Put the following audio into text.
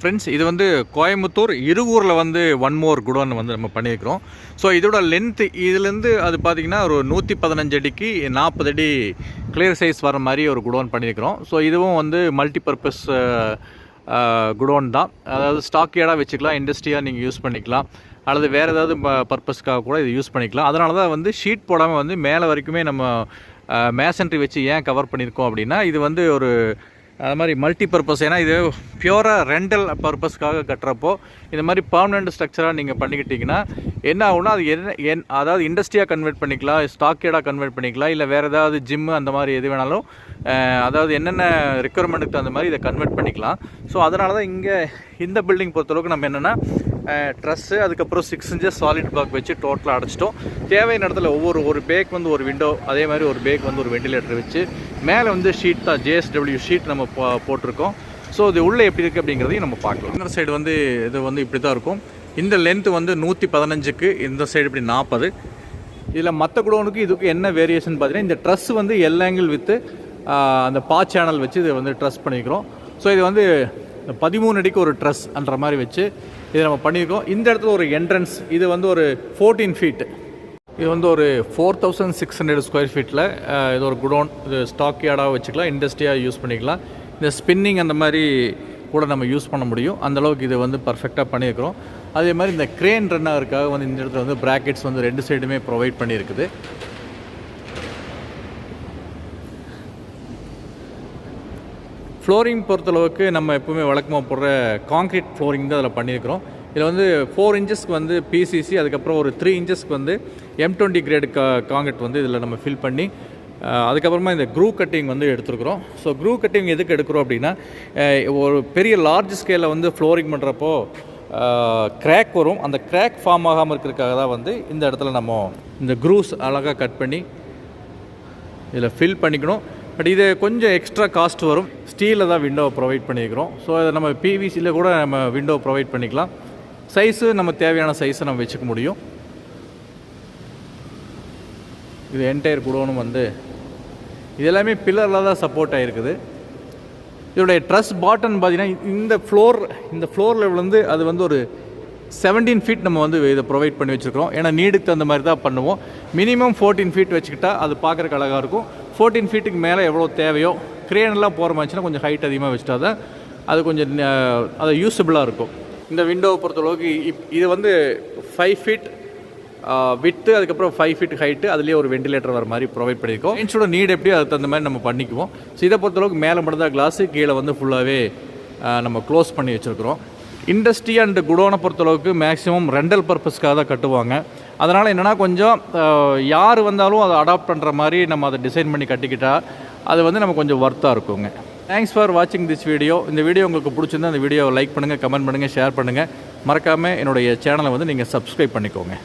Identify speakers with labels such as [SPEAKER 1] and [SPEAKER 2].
[SPEAKER 1] Friends இது வந்து கோயம்புத்தூர் இருகூரில் வந்து ஒன் மோர் குடோன் வந்து நம்ம பண்ணியிருக்கிறோம். ஸோ இதோட லென்த்து இதுலேருந்து அது பார்த்திங்கன்னா ஒரு நூற்றி பதினஞ்சு அடிக்கு நாற்பது அடி கிளியர் சைஸ் வர மாதிரி ஒரு குடோன் பண்ணியிருக்கிறோம். ஸோ இதுவும் வந்து மல்டிபர்பஸ் குடோன் தான். அதாவது ஸ்டாக் ஏடாக வச்சுக்கலாம் இண்டஸ்ட்ரியாக நீங்கள் யூஸ் பண்ணிக்கலாம். அல்லது வேறு ஏதாவது பர்பஸ்க்காக கூட இது யூஸ் பண்ணிக்கலாம். அதனால தான் வந்து ஷீட் போடாமல் வந்து மேலே வரைக்குமே நம்ம மேசன்ட்ரி வச்சு ஏன் கவர் பண்ணியிருக்கோம் அப்படின்னா இது வந்து ஒரு அது மாதிரி மல்டி பர்பஸ் ஏன்னா இது பியூராக ரெண்டல் பர்பஸ்க்காக கட்டுறப்போ இந்த மாதிரி பர்மனெண்ட் ஸ்ட்ரக்சராக நீங்கள் பண்ணிக்கிட்டிங்கன்னா என்ன ஆகுனா அது என்ன என் அதாவது இண்டஸ்ட்ரியாக கன்வெர்ட் பண்ணிக்கலாம் ஸ்டாக்கேடாக கன்வெர்ட் பண்ணிக்கலாம் இல்லை வேறு ஏதாவது ஜிம்மு அந்த மாதிரி எது வேணாலும் அதாவது என்னென்ன ரெக்குயர்மெண்ட்டுக்கு தகுந்த மாதிரி இதை கன்வெர்ட் பண்ணிக்கலாம். ஸோ அதனால தான் இங்கே இந்த பில்டிங் பொறுத்தளவுக்கு நம்ம என்னென்னா ட்ரெஸ்ஸு அதுக்கப்புறம் சிக்ஸ் இன்ச்சஸ் சாலிட் பிளாக் வச்சு டோட்டலாக அடைச்சிட்டோம். தேவையான இடத்துல ஒவ்வொரு ஒரு பேக் வந்து ஒரு விண்டோ அதே மாதிரி ஒரு பேக் வந்து ஒரு வெண்டிலேட்டர் வச்சு மேலே வந்து ஷீட் தான் ஜேஎஸ்டபிள்யூ ஷீட் நம்ம போட்டிருக்கோம். ஸோ இது உள்ளே எப்படி இருக்குது அப்படிங்கிறதையும் நம்ம பார்க்கலாம். இந்த சைடு வந்து இது வந்து இப்படி தான் இருக்கும். இந்த லென்த்து வந்து நூற்றி பதினஞ்சுக்கு இந்த சைடு இப்படி நாற்பது இதில் மற்ற குடோனுக்கு இதுக்கு என்ன வேரியேஷன் பார்த்தீங்கன்னா இந்த ட்ரெஸ் வந்து எல் ஆங்கிள் வித்து அந்த பா சேனல் வச்சு இதை வந்து ட்ரெஸ் பண்ணிக்கிறோம். ஸோ இது வந்து பதிமூணு அடிக்கு ஒரு ட்ரெஸ் அன்ற மாதிரி வச்சு இதை நம்ம பண்ணியிருக்கோம். இந்த இடத்துல ஒரு என்ட்ரன்ஸ் இது வந்து ஒரு ஃபோர்டீன் ஃபீட் இது வந்து ஒரு four thousand six hundred square ஃபீட்டில் இது ஒரு குடோன் இது ஸ்டாக் யார்டாக வச்சுக்கலாம் இண்டஸ்ட்ரியாக யூஸ் பண்ணிக்கலாம். இந்த ஸ்பின்னிங் அந்த மாதிரி கூட நம்ம யூஸ் பண்ண முடியும். அந்தளவுக்கு இதை இது வந்து பர்ஃபெக்டாக பண்ணியிருக்கிறோம். அதே மாதிரி இந்த கிரேன் ரன்னருக்காக வந்து இந்த இடத்துல வந்து ப்ராக்கெட்ஸ் வந்து ரெண்டு சைடுமே ப்ரொவைட் பண்ணியிருக்குது. ஃப்ளோரிங் பொறுத்தளவுக்கு நம்ம எப்பவுமே வழக்கமாக போடுற காங்க்ரீட் ஃப்ளோரிங் தான் அதில் பண்ணியிருக்கிறோம். இதில் வந்து ஃபோர் இன்ச்சஸ்க்கு வந்து பிசிசி அதுக்கப்புறம் ஒரு த்ரீ இன்ச்சஸ்க்கு வந்து எம் டுவெண்ட்டி கிரேடு கா காங்க்ரீட் வந்து இதில் நம்ம ஃபில் பண்ணி அதுக்கப்புறமா இந்த க்ரூ கட்டிங் வந்து எடுத்துருக்குறோம். ஸோ க்ரூ கட்டிங் எதுக்கு எடுக்கிறோம் அப்படின்னா ஒரு பெரிய லார்ஜ் ஸ்கேலில் வந்து ஃப்ளோரிங் பண்ணுறப்போ கிராக் வரும். அந்த கிராக் ஃபார்ம் ஆகாமல் இருக்கிறதுக்காக தான் வந்து இந்த இடத்துல நம்ம இந்த க்ரூஸ் அழகாக கட் பண்ணி இதில் ஃபில் பண்ணிக்கணும். பட் இது கொஞ்சம் எக்ஸ்ட்ரா காஸ்ட் வரும். ஸ்டீலில் தான் விண்டோ ப்ரொவைட் பண்ணியிருக்கிறோம் ஸோ அதை நம்ம பிவிசியில் கூட நம்ம விண்டோ ப்ரொவைட் பண்ணிக்கலாம். சைஸு நம்ம தேவையான சைஸை நம்ம வச்சுக்க முடியும். இது என்டையர் குடோனும் வந்து இது எல்லாமே பில்லரில் தான் சப்போர்ட் ஆகிருக்குது இதோடைய ட்ரஸ் பாட்டன் பார்த்தீங்கன்னா இந்த ஃப்ளோர் இந்த ஃப்ளோர் லெவலேருந்து அது வந்து ஒரு 17 ஃபீட் நம்ம வந்து இதை ப்ரொவைட் பண்ணி வச்சுருக்கோம் ஏன்னா நீடுக்கு தகுந்த மாதிரி தான் பண்ணுவோம். மினிமம் 14 ஃபீட் வச்சுக்கிட்டா அது பார்க்குறக்கு அழகாக இருக்கும். 14 ஃபீட்டுக்கு மேலே எவ்வளோ தேவையோ க்ரேனெல்லாம் போகிற மாதிரிச்சுன்னா கொஞ்சம் ஹைட் அதிகமாக வச்சுட்டா தான் அது கொஞ்சம் அது யூஸபிளாக இருக்கும். இந்த விண்டோவை பொறுத்தளவுக்கு இப் இது வந்து ஃபைவ் ஃபீட் விட்டு அதுக்கப்புறம் ஃபைவ் ஃபீட் ஹைட்டு அதுலேயே ஒரு வெண்டிலேட்டர் வர மாதிரி ப்ரொவைட் பண்ணியிருக்கோம் இன்ச்சோட நீட் எப்படியோ அதுக்கு தகுந்த மாதிரி நம்ம பண்ணிக்குவோம். ஸோ இதை பொறுத்தளவுக்கு மேலே மட்டும் தான் கிளாஸு கீழே வந்து ஃபுல்லாகவே நம்ம க்ளோஸ் பண்ணி வச்சுருக்கிறோம். இண்டஸ்ட்ரி அண்டு குடோனை பொறுத்தளவுக்கு மேக்ஸிமம் ரெண்டல் பர்பஸ்க்காக தான் கட்டுவாங்க. அதனால் என்னென்னா கொஞ்சம் யார் வந்தாலும் அதை அடாப்ட் பண்ணுற மாதிரி நம்ம அதை டிசைன் பண்ணி கட்டிக்கிட்டால் அது வந்து நம்ம கொஞ்சம் ஒர்த்தாக இருக்குங்க. தேங்க்ஸ் ஃபார் வாட்சிங் திஸ் வீடியோ இந்த வீடியோ உங்களுக்கு பிடிச்சிருந்தா அந்த வீடியோவை லைக் பண்ணுங்கள் கமெண்ட் பண்ணுங்கள் ஷேர் பண்ணுங்கள் மறக்காமல் என்னுடைய சேனலை வந்து நீங்கள் சப்ஸ்கிரைப் பண்ணிக்கோங்க.